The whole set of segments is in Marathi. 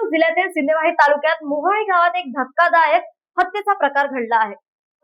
सोलापूर जिल्ह्यातील सिंदेवाही तालुक्यात मोहाळी गावात एक धक्कादायक हत्येचा प्रकार घडला आहे.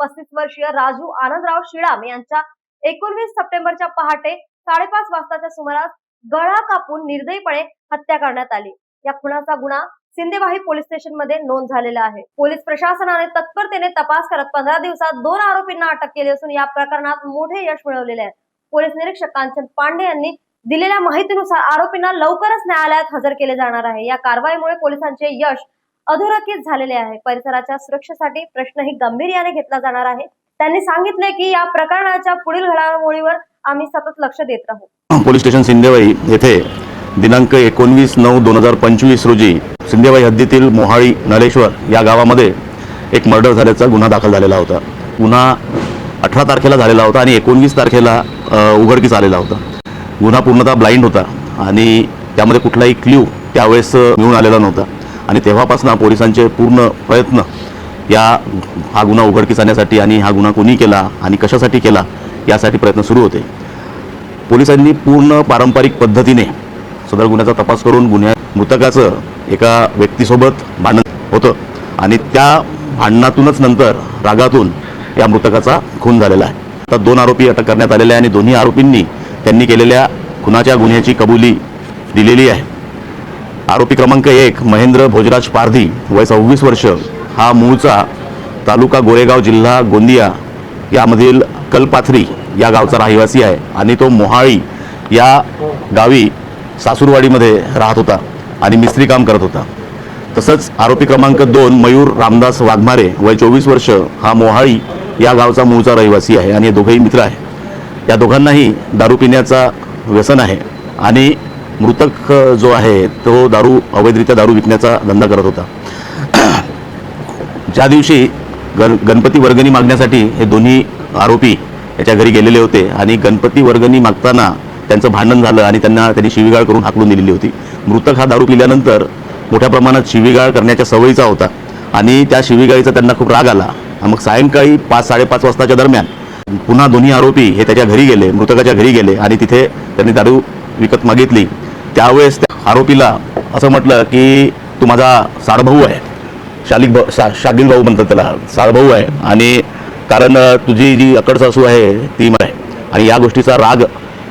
पस्तीस वर्षीय राजू आनंदराव शिळाम यांच्या एकोणवीस सप्टेंबरच्या पहाटे साडेपाच वाजताच्या सुमारास गळा कापून निर्दयीपणे हत्या करण्यात आली. या खुनाचा गुन्हा सिंदेवाही पोलीस स्टेशनमध्ये नोंद झालेला आहे. पोलीस प्रशासनाने तत्परतेने तपास करत पंधरा दिवसात दोन आरोपींना अटक केली असून या प्रकरणात मोठे यश मिळवलेले आहे. पोलीस निरीक्षक कांचन पांडे यांनी दिलेल्या माहितीनुसार आरोपींना लवकरच न्यायालयात हजर केले जाणार आहे. या कारवाईमुळे पोलिसांचे यश अधोरेखित झालेले आहे. परिसराच्या सुरक्षेसाठी प्रश्नही गंभीर्याने घेतला जाणार आहे. त्यांनी सांगितले की या प्रकरणाच्या पुढील घडामोडीवर आम्ही सतत लक्ष देत राहू. पोलीस स्टेशन सिंदेवाई येथे दिनांक एकोणवीस नऊ दोन हजार पंचवीस रोजी सिंदेवाई हद्दीतील मोहाळी नलेश्वर या गावामध्ये एक मर्डर झाल्याचा गुन्हा दाखल झालेला होता. गुन्हा अठरा तारखेला झालेला होता आणि एकोणवीस तारखेला उघडकीस आलेला होता. गुन्हा पूर्णतः ब्लाइंड होता आणि त्यामध्ये कुठलाही क्ल्यू त्यावेळेस मिळून आलेला नव्हता. आणि तेव्हापासून पोलिसांचे पूर्ण प्रयत्न या हा गुन्हा उघडकीस आणण्यासाठी आणि हा गुन्हा कोणी केला आणि कशासाठी केला यासाठी प्रयत्न सुरू होते. पोलिसांनी पूर्ण पारंपरिक पद्धतीने सदर गुन्ह्याचा तपास करून गुन्ह्या मृतकाचं एका व्यक्तीसोबत भांडण होतं आणि त्या भांडणातूनच नंतर रागातून या मृतकाचा खून झालेला आहे. आता दोन आरोपी अटक करण्यात आलेले आहे आणि दोन्ही आरोपींनी त्यांनी केलेल्या खुनाच्या गुन्ह्याची कबुली दिलेली आहे. आरोपी क्रमांक एक महेंद्र भोजराज पारधी वय सव्वीस वर्ष. हा मूळचा तालुका गोरेगाव जिल्हा गोंदिया यामधील कलपाथरी या गावचा रहिवासी आहे आणि तो मोहाळी या गावी सासूरवाडीमध्ये राहत होता आणि मिस्त्री काम करत होता. तसंच आरोपी क्रमांक दोन मयूर रामदास वाघमारे वय चोवीस वर्ष. हा मोहाळी या गावचा मूळचा रहिवासी आहे आणि हे दोघंही मित्र आहे या दोघांनाही दारू पिण्याचा व्यसन आहे. आणि मृतक जो आहे तो दारू अवैधरित्या दारू विकण्याचा धंदा करत होता. ज्या दिवशी गण गणपती वर्गणी मागण्यासाठी हे दोन्ही आरोपी याच्या घरी गेलेले होते आणि गणपती वर्गणी मागताना त्यांचं भांडण झालं आणि त्यांना त्यांनी शिवीगाळ करून हाकलून दिलेली होती. मृतक हा दारू पिल्यानंतर मोठ्या प्रमाणात शिवीगाळ करण्याच्या सवयीचा होता आणि त्या शिवीगाळीचा त्यांना खूप राग आला. मग सायंकाळी पाच साडेपाच वाजताच्या दरम्यान पुन्हा दोन्ही आरोपी हे त्याच्या घरी गेले मृतकाच्या घरी गेले आणि तिथे त्यांनी दारू विकत मागितली. त्यावेळेस त्या आरोपीला असं म्हटलं की तू माझा साडभाऊ आहे. शालिक भाऊ शा शागिल भाऊ म्हणतात त्याला साडभाऊ आहे. आणि कारण तुझी जी अकड सासू आहे ती मला आहे. आणि या गोष्टीचा राग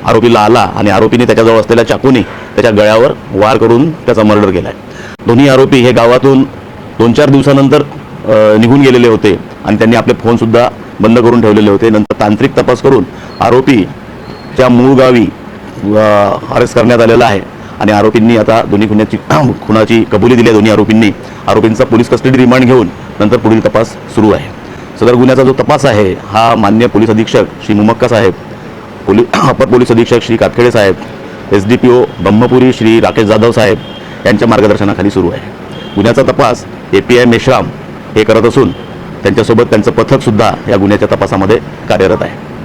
आरोपीला आला आणि आरोपीने त्याच्याजवळ असलेल्या चाकूने त्याच्या गळ्यावर वार करून त्याचा मर्डर केला आहे दोन्ही आरोपी हे गावातून दोन चार दिवसानंतर निघून गेलेले होते आणि त्यांनी आपले फोनसुद्धा बंद करून ठेवलेले होते. नंतर तांत्रिक तपास करून आरोपीच्या मूळ गावी अरेस्ट करण्यात आलेला आहे. आणि आरोपींनी आता दोन्ही गुन्ह्याची खुनाची कबुली दिली आहे. दोन्ही आरोपींनी आरोपींचा पोलीस कस्टडी रिमांड घेऊन नंतर पुढील तपास सुरू आहे. सदर गुन्ह्याचा जो तपास आहे हा मान्य पोलीस अधीक्षक श्री मुमक्का साहेब पोली अपर पोलीस अधीक्षक श्री कातखेडे साहेब S D P O Brahmapuri Shri Rakesh Jadhav साहेब यांच्या मार्गदर्शनाखाली सुरू आहे. गुन्ह्याचा तपास ए पी आय मेश्राम हे करत असून त्यांच्यासोबत त्यांचं पथकसुद्धा या गुन्ह्याच्या तपासामध्ये कार्यरत आहे.